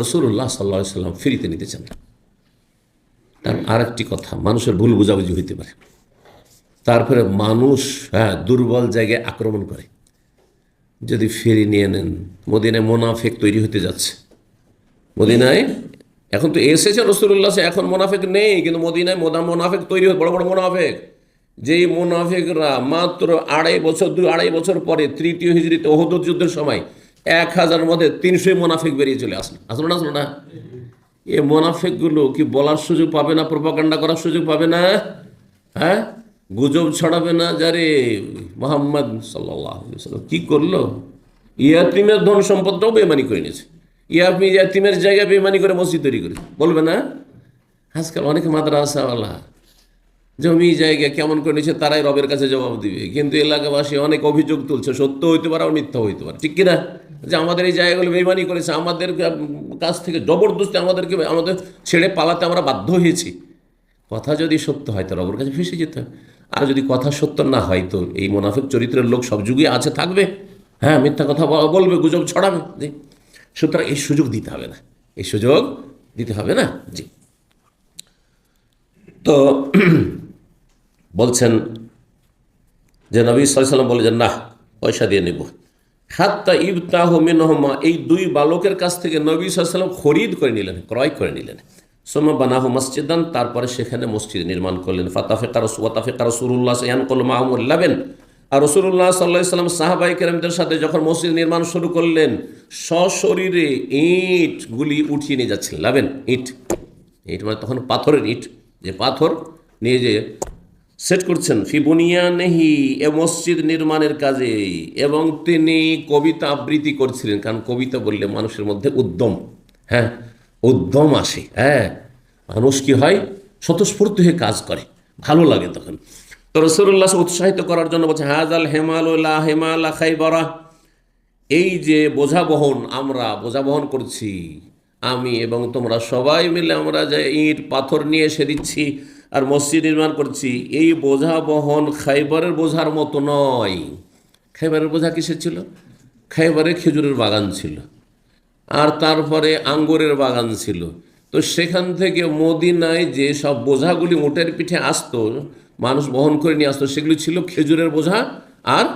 রসুল্লাহ সাল্লা সাল্লাম ফিরিতে নিতে চান। তার আরেকটি কথা, মানুষের ভুল বুঝাবুঝি হইতে পারে। তারপরে মানুষ হ্যাঁ দুর্বল জায়গায় আক্রমণ করে। যদি ফেরি নিয়ে নেন, মদিনায় মোনাফেক তৈরি হতে যাচ্ছে। মদিনায় এখন তো এসেছে রসুল্লাহ এখন মোনাফেক নেই, কিন্তু মদিনায় মোদা মোনাফেক তৈরি হয়, বড় বড় মোনাফেক। যেই মোনাফেকরা মাত্র আড়াই বছর দুই আড়াই বছর পরে তৃতীয় হিজড়িতে ওহদ যুদ্ধের সময় এক হাজার মধ্যে তিনশোই মোনাফেক বেরিয়ে চলে আসলো। আসলো না আসলো না? এ মোনাফেকগুলো কি বলার সুযোগ পাবে না প্রপাকাণ্ডা করার সুযোগ পাবে না? হ্যাঁ? গুজব ছড়াবে না? যারে মোহাম্মদ সাল্লাহ কি করল? ইয়াতিমের ধন সম্পদটাও বেমানি করে নিয়েছে। ইয়ামি ইয়াতিমের জায়গায় বেমানি করে মসজিদ তৈরি করে বলবে না? আজকাল অনেক মাদ্রাসাওয়ালা, জমি জায়গা কেমন করে নিচ্ছে তারাই রবের কাছে জবাব দিবে। কিন্তু এলাকাবাসী অনেক অভিযোগ তুলছে, সত্য হইতে পারে আর মিথ্যা হইতে পারে। ঠিক কিনা? যে আমাদের এই জায়গাগুলো বেমানি করেছে, আমাদের কাছ থেকে জবরদস্তি আমাদেরকে, আমাদের ছেড়ে পালাতে আমরা বাধ্য হয়েছি। কথা যদি সত্য হয় তো রবের কাছে ফেসে যেতে হয় আর যদি কথা সত্য না হয়, তো এই মোনাফিক চরিত্রের লোক সব যুগে আছে, থাকবে। হ্যাঁ মিথ্যা কথা বলবে, গুজব ছড়াবে। জি। সুতরাং এই সুযোগ দিতে হবে না। এই সুযোগ দিতে হবে না? জি। তো বলছেন যে নবী সাল্লাম বলে যে না পয়সা দিয়ে নেব। হাত্তা ইবতাহ মিনহমা, এই দুই বালকের কাছ থেকে নবী সাল্লাম খরিদ করে নিলেন, ক্রয় করে নিলেন। সোমা বানাহ মসজিদান, তারপরে সেখানে মসজিদ নির্মাণ করলেন। ফাতাফে কারস ওয়াতাফে কারসুল্লাহ ইয়ান কল মাহমুল্লাবেন আর রসুল্লাহ সাল্লাহ সাল্লাম সাহাবাই কেরামদের সাথে যখন মসজিদ নির্মাণ শুরু করলেন, সশরীরে ইঁটগুলি উঠিয়ে নিয়ে যাচ্ছেন, লাবেন, ইট। ইট মানে তখন পাথরের ইট। যে পাথর নিয়ে যে সেট করছেন ফিবুনিয়া নেহি এ মসজিদ নির্মাণের কাজে। এবং তিনি কবিতা আবৃত্তি করছিলেন, কারণ কবিতা বললে মানুষের মধ্যে উদ্যম হ্যাঁ উদ্যম আসে হ্যাঁ। মানুষ কি হয়? স্বতঃস্ফূর্ত হয়ে কাজ করে, ভালো লাগে তখন। তো রসুল্লাহ উৎসাহিত করার জন্য বলছে হাজাল হেমাল হেমাল বরা এই যে বোঝা বহন আমরা, বোঝা বহন করছি, আমি এবং তোমরা সবাই মিলে আমরা যে ইট পাথর নিয়ে এসে দিচ্ছি আর মসজিদ নির্মাণ করছি এই বোঝা বহন খাইবারের বোঝার মতো নয়। খাইবারের বোঝা কিসের ছিল? খাইবারে খেজুরের বাগান ছিল। আর তারপরে আঙ্গুরের বাগান ছিল। তো সেখান থেকে মদিনায় যে সব বোঝাগুলি মোটের পিঠে আসতো মানুষ বহন করে নিয়ে আসতো সেগুলি ছিল খেজুরের বোঝা আর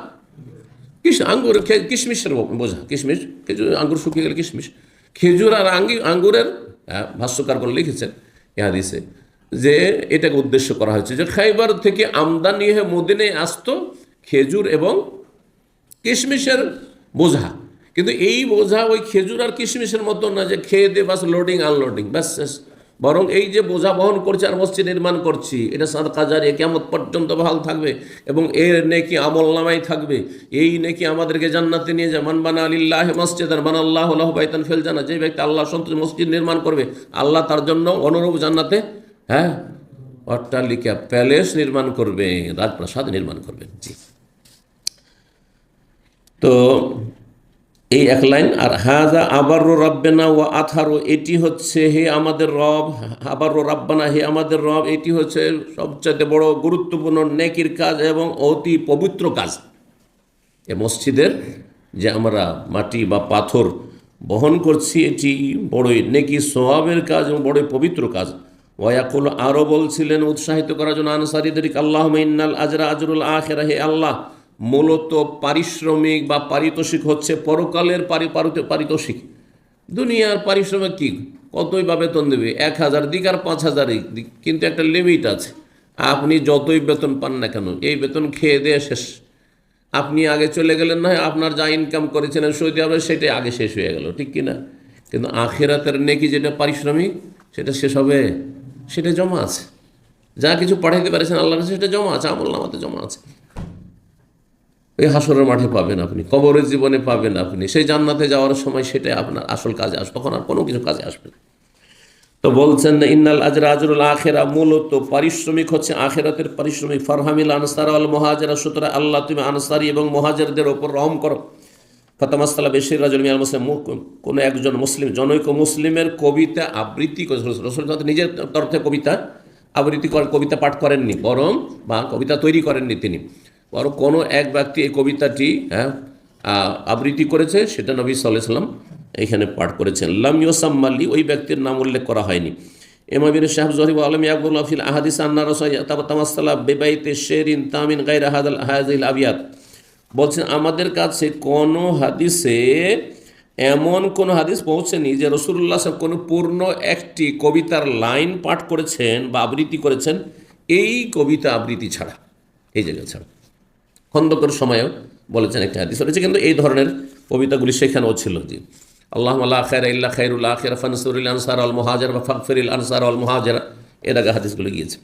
কিস আঙ্গুর কিশমিশের বোঝা। কিশমিশ খেজুর আঙ্গুর শুকিয়ে গেলে কিশমিশ। খেজুর আর আঙ্গি আঙ্গুরের হ্যাঁ, ভাষ্যকার করে লিখেছেন ইহাদিসে যে এটাকে উদ্দেশ্য করা হয়েছে যে খাইবার থেকে আমদানি হয়ে মদিনে আসতো খেজুর এবং কিশমিশের বোঝা। কিন্তু এই বোঝা ওই খেজুর আর কিশমিশের মতো না যে খেয়ে দিয়ে বাস লোডিং আনলোডিং ব্যাস। বরং এই যে বোঝা বহন করছে আর মসজিদ নির্মাণ করছি, এটা সাদকা জারিয়ে কেমন পর্যন্ত বহাল থাকবে এবং এর নেকি আমল নামাই থাকবে। এই নেকি আমাদেরকে জান্নাতে নিয়ে যায়। মান বানা আলিল্লাহ মসজিদ আর মান আল্লাহ আল্লাহ বাইতান ফেল জানা যে ব্যক্তি আল্লাহ সন্তোষ মসজিদ নির্মাণ করবে, আল্লাহ তার জন্য অনুরূপ জান্নাতে হ্যাঁ? অট্টালিকা প্যালেস নির্মাণ করবে, রাজপ্রাসাদ নির্মাণ করবেন জি। তো এই এক লাইন, আর হাজা আবারও রাব্বেনা ও আথারো, এটি হচ্ছে হে আমাদের রব আবারও রাব্বানা, হে আমাদের রব, এটি হচ্ছে সবচাইতে বড় গুরুত্বপূর্ণ নেকির কাজ এবং অতি পবিত্র কাজ। এ মসজিদের যে আমরা মাটি বা পাথর বহন করছি, এটি বড়ই নেকি সোয়াবের কাজ এবং বড়ই পবিত্র কাজ। ওয়াকুল আরও বলছিলেন উৎসাহিত করার জন্য আনসারিদের আল্লাহ ইন্নাল আজরা আজরুল আখেরা হে আল্লাহ, মূলত পারিশ্রমিক বা পারিতোষিক হচ্ছে পরকালের পারি পারিত- পারিতোষিক। দুনিয়ার পারিশ্রমিক কি? কতই বা বেতন দেবে? এক হাজার দিক আর পাঁচ হাজারই দিক। কিন্তু একটা লিমিট আছে। আপনি যতই বেতন পান না কেন, এই বেতন খেয়ে দিয়ে শেষ। আপনি আগে চলে গেলেন না আপনার যা ইনকাম করেছিলেন সৌদি আরবে, সেটাই আগে শেষ হয়ে গেল, ঠিক কি না কিন্তু আখেরাতের নেকি যেটা পারিশ্রমিক, সেটা শেষ হবে? সেটা জমা আছে। যা কিছু পাঠাইতে পারেছেন আল্লাহর কাছে সেটা জমা আছে, আমল নামাতে জমা আছে। ওই হাসরের মাঠে পাবেন আপনি, কবরের জীবনে পাবেন আপনি, সেই জান্নাতে যাওয়ার সময় সেটাই আপনার আসল কাজে আসবে, তখন আর কোনো কিছু কাজে আসবে না। তো বলছেন না, ইন্নাল আজরা আজরুল আখেরা মূলত পারিশ্রমিক হচ্ছে আখেরাতের পারিশ্রমিক। ফারহামিল আনসার আল মহাজেরা, সুতরাং আল্লাহ তুমি আনসারি এবং মহাজেরদের ওপর রহম করো। ফতামাস্তালা বেশির রাজুল মিয়াল মুসলিম কোনো একজন মুসলিম, জনৈক মুসলিমের কবিতা আবৃত্তি রসুল নিজের তরফে কবিতা আবৃত্তি করে কবিতা পাঠ করেননি, বরং বা কবিতা তৈরি করেননি তিনি। বরং কোনো এক ব্যক্তি এই কবিতাটি হ্যাঁ আবৃত্তি করেছে, সেটা নবী সাল্লাহ সাল্লাম এখানে পাঠ করেছেন। লাম ইউসাম্মাল্লি ওই ব্যক্তির নাম উল্লেখ করা হয়নি। এমাবিন শাহ জহিব আলম ইয়াকুল আফিল আহাদিস আন্না রসাইতামাসাল্লাহ বেবাইতে শেরিন তামিন গাইর হাদাল হাজিল আবিয়াত। বলছেন, আমাদের কাছে কোনো হাদিসে এমন কোনো হাদিস পৌঁছেনি যে রসুল্লাহ সাহেব কোনো পূর্ণ একটি কবিতার লাইন পাঠ করেছেন বা আবৃত্তি করেছেন। এই কবিতা আবৃত্তি ছাড়া এই জায়গা ছাড়া। খন্দকর সময়ও বলেছেন একটা হাদিস রয়েছে, কিন্তু এই ধরনের কবিতাগুলি সেখানেও ছিল যে আল্লাহ আল্লাহ খের ইল্লা খেরুল্লাহ খের ফানসুরুল আনসার আল মহাজার বা ফাকফিরুল আনসার আল মহাজারা। এর আগে হাদিসগুলো গিয়েছে।